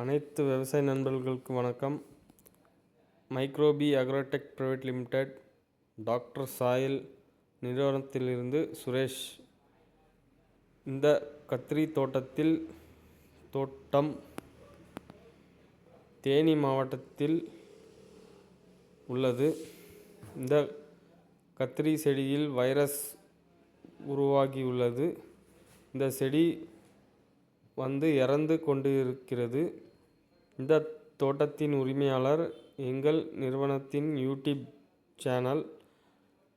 அனைத்து விவசாய நண்பர்களுக்கு வணக்கம். Microbi Agrotech private limited doctor soil நிறுவனத்திலிருந்து சுரேஷ். இந்த கத்திரி தோட்டத்தில் தோட்டம் தேனி மாவட்டத்தில் உள்ளது. இந்த கத்திரி செடியில் வைரஸ் உருவாகியுள்ளது. இந்த செடி வந்து இறந்து கொண்டு இருக்கிறது இந்த தோட்டத்தின் உரிமையாளர் எங்கள் நிறுவனத்தின் YouTube channel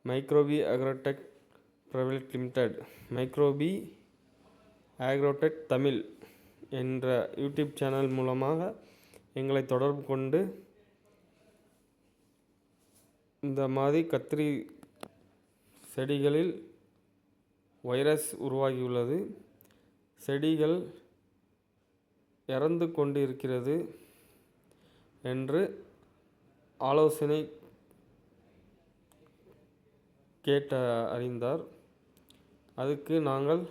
Microbi Agrotech private limited. Microbi Agrotech Tamil என்ற யூடியூப் சேனல் மூலமாக எங்களை தொடர்பு கொண்டு இந்த மாதிரி கத்திரி செடிகளில் வைரஸ் உருவாகியுள்ளது. செடிகள் இறந்து கொண்டு இருக்கிறது என்று ஆலோசனை கேட்ட அறிந்தார். அதுக்கு நாங்கள்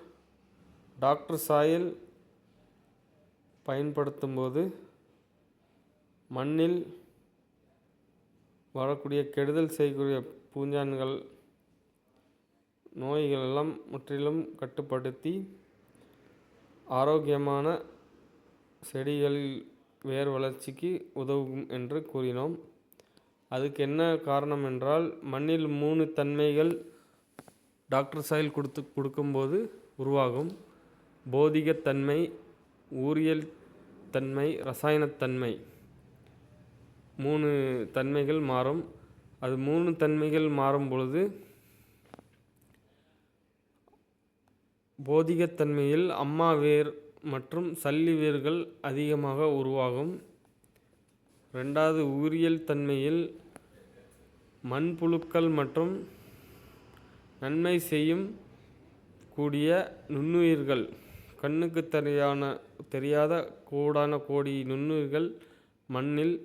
டாக்டர் சாயில் பயன்படுத்தும்போது மண்ணில் வரக்கூடிய கெடுதல் செய்யக்கூடிய பூஞ்சான்கள் நோய்கள் எல்லாம் முற்றிலும் கட்டுப்படுத்தி ஆரோக்கியமான செடிகள் வேர் வளர்ச்சிக்கு உதவும் என்று கூறினோம். அதுக்கு என்ன காரணம் என்றால் மண்ணில் மூணு தன்மைகள் டாக்டர் சாயில் கொடுத்து கொடுக்கும்போது உருவாகும். போதிகத்தன்மை ஊரியல் தன்மை ரசாயனத்தன்மை மூணு தன்மைகள் மாறும். அது மூணு தன்மைகள் மாறும் பொழுது போதிகத்தன்மையில் அம்மா வேர் மற்றும் சல்லி வேர்கள் அதிகமாக உருவாகும். ரெண்டாவது உயிரியல் தன்மையில் மண்புழுக்கள் மற்றும் நன்மை செய்யும் கூடிய நுண்ணுயிர்கள். கண்ணுக்கு தெரியான தெரியாத கோடான கோடி நுண்ணுயிர்கள் மண்ணில்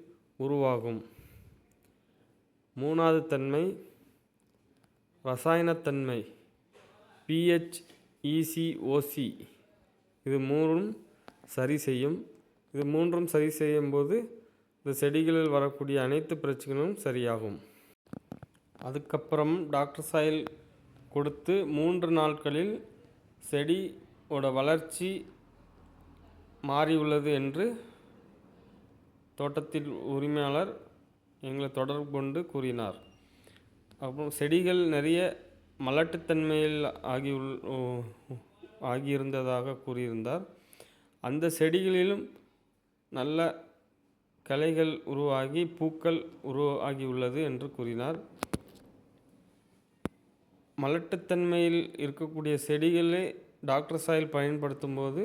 உருவாகும். மூணாவது தன்மை ரசாயனத்தன்மை பிஹெச் இசிஓசி இது மூணும் சரி செய்யும். இது மூன்றும் சரி செய்யும் போது இந்த செடிகளில் வரக்கூடிய அனைத்து பிரச்சனைகளும் சரியாகும். அதுக்கப்புறம் டாக்டர் சாயில் கொடுத்து மூன்று நாட்களில் செடியோட வளர்ச்சி மாறியுள்ளது என்று தோட்டத்தில் உரிமையாளர் எங்களை தொடர்பு கொண்டு கூறினார். அப்புறம் செடிகள் நிறைய மலட்டுத்தன்மையில் ஆகியுள் ஆகியிருந்ததாக கூறியிருந்தார். அந்த செடிகளிலும் நல்ல கலைகள் உருவாகி பூக்கள் உருவாகியுள்ளது என்று கூறினார். மலட்டுத்தன்மையில் இருக்கக்கூடிய செடிகளே டாக்டர் சாயில் பயன்படுத்தும் போது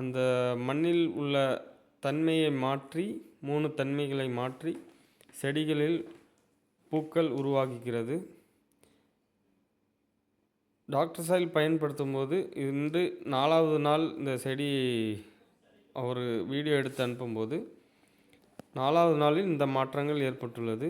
அந்த மண்ணில் உள்ள தன்மையை மாற்றி மூணு தன்மைகளை மாற்றி செடிகளில் பூக்கள் உருவாகுகிறது. டாக்டர் சாயில் பயன்படுத்தும் போது இன்று நாலாவது நாள் இந்த செடி அவர் வீடியோ எடுத்து அனுப்பும்போது நாலாவது நாளில் இந்த மாற்றங்கள் ஏற்பட்டுள்ளது.